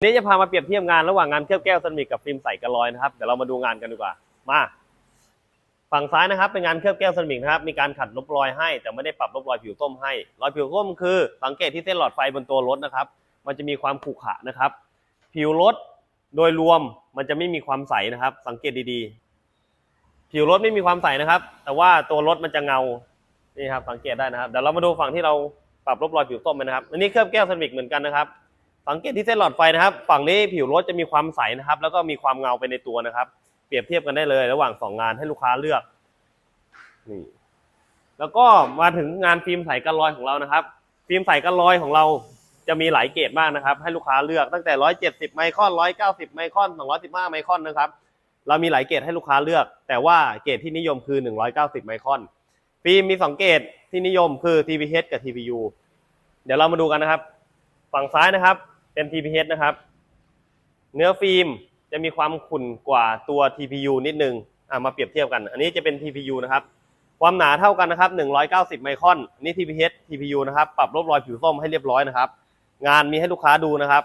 วันนี้จะพามาเปรียบเทียบงานระหว่างงานเคลือบแก้วเซรามิกกับฟิล์มใสกระลอยนะครับเดี๋ยวเรามาดูงานกันดีกว่ามาฝั่งซ้ายนะครับเป็นงานเคลือบแก้วเซรามิกนะครับมีการขัดลบรอยให้ แต่ไม่ได้ปรับลบรอยผิวต้มให้ รอยผิวต้มคือ สังเกตที่เส้นหลอดไฟบนตัวรถนะครับ มันจะมีความขรุขระนะครับ ผิวรถโดยรวมมันจะไม่มีความใสนะครับ สังเกตดีๆ ผิวรถไม่มีความใสนะครับ แต่ว่าตัวรถมันจะเงานี่ครับสังเกตได้นะครับเดี๋ยวเรามาดูฝั่งที่เราปรับลบรอยผิวต้มนะครับอันนี้เคลือบแก้วเซรามิกเหมือนกันนะครับ สังเกตที่เส้นหลอดไฟนะครับ ฝั่งนี้ผิวรถจะมีความใสนะครับ แล้วก็มีความเงาไปในตัวนะครับ เปรียบเทียบกันได้เลย ระหว่างสองงานให้ลูกค้าเลือกนี่แล้วก็มาถึงงานฟิล์มใสกันรอยของเรานะครับ ฟิล์มใสกันรอยของเราจะมีหลายเกรดมากนะครับ ให้ลูกค้าเลือกตั้งแต่ 170 ไมครอน 190 ไมครอน 215 ไมครอนนะครับ เรามีหลายเกรดให้ลูกค้าเลือก แต่ว่าเกรดที่นิยมคือ 190 ไมครอน ฟิล์มมีสองเกรดที่นิยมคือ TPH กับ TPU เดี๋ยวเรามาดูกันนะครับ ฝั่งซ้ายนะครับ เป็น TPH นะครับ เนื้อฟิล์มจะมีความขุ่นกว่าตัว TPU นิดนึงอะมาเปรียบเทียบกัน อันนี้จะเป็น TPU นะครับ ความหนาเท่ากันนะครับ 190 ไมครอนอันนี้ TPH TPU นะครับ ปรับลบรอยผิวส้มให้เรียบร้อยนะครับ งานมีให้ลูกค้าดูนะครับ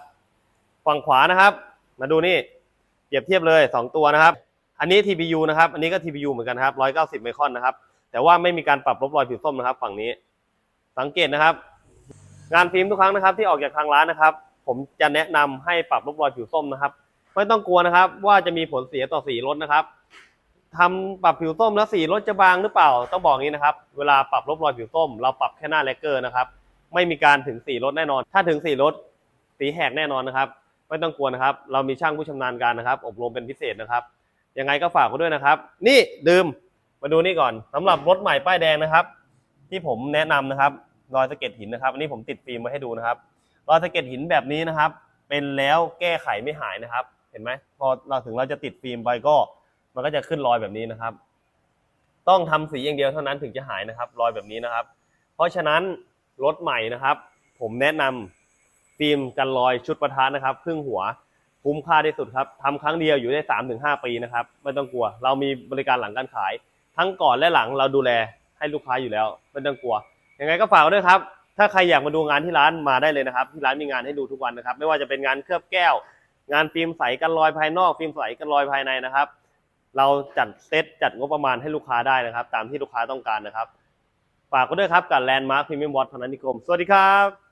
ฝั่งขวานะครับ มาดูนี่ เปรียบเทียบเลย 2 ตัวนะครับ อันนี้ TPU นะครับ อันนี้ก็ TPU เหมือนกันครับ 190 ไมครอนนะครับ แต่ว่าไม่มีการปรับลบรอยผิวส้มนะครับ ฝั่งนี้ สังเกตนะครับ งานฟิล์มทุกครั้งนะครับ ที่ออกจากทางร้านนะครับ ผมจะแนะนำให้ปรับลบรอยผิวส้มนะครับ ไม่ต้องกลัวนะครับ ว่าจะมีผลเสียต่อสีรถนะครับทำปรับผิวส้มแล้วสีรถจะบางหรือเปล่าต้องบอกงี้นะครับ เวลาปรับลบรอยผิวส้ม เราปรับแค่หน้าแลกเกอร์นะครับ ไม่มีการถึงสีรถแน่นอน ถ้าถึงสีรถสีแหกแน่นอนนะครับ ไม่ต้องกลัวนะครับ เรามีช่างผู้ชำนาญการนะครับ อบรมเป็นพิเศษนะครับยังไงก็ฝากไว้ด้วยนะครับ นี่ดื่มมาดูนี่ก่อนสำหรับรถใหม่ป้ายแดงนะครับ ที่ผมแนะนำนะครับรอยสะเก็ดหินนะครับอันนี้ผมติดฟิล์มไว้ให้ดูนะครับ รอยสะเก็ดหินแบบนี้นะครับ เป็นแล้วแก้ไขไม่หายนะครับ เห็นไหมพอเราถึงเราจะติดฟิล์มไปก็ มันก็จะขึ้นรอยแบบนี้นะครับ ต้องทำสีอย่างเดียวเท่านั้นถึงจะหายนะครับ รอยแบบนี้นะครับ เพราะฉะนั้นรถใหม่นะครับ ผมแนะนำฟิล์มกันรอยชุดประทานนะครับ ครึ่งหัวคุ้มค่าที่สุดครับทำครั้งเดียวอยู่ได้3าถึงหปีนะครับไม่ต้องกลัว เรามีบริการหลังการขาย ทั้งก่อนและหลังเราดูแลให้ลูกค้าอยู่แล้วไม่ต้องกลัวยังไงก็ฝากด้วยครับ ถ้าใครอยากมาดูงานที่ร้านมาได้เลยนะครับ ที่ร้านมีงานให้ดูทุกวันนะครับ ไม่ว่าจะเป็นงานเคลือบแก้ว งานฟิล์มใสกันรอยภายนอก ฟิล์มใสกันรอยภายในนะครับ เราจัดเซตจัดงบประมาณให้ลูกค้าได้นะครับ ตามที่ลูกค้าต้องการนะครับ ฝากก็ด้วยครับกับแลนด์มาร์คพรีเมียมวอตพนันนิคม สวัสดีครับ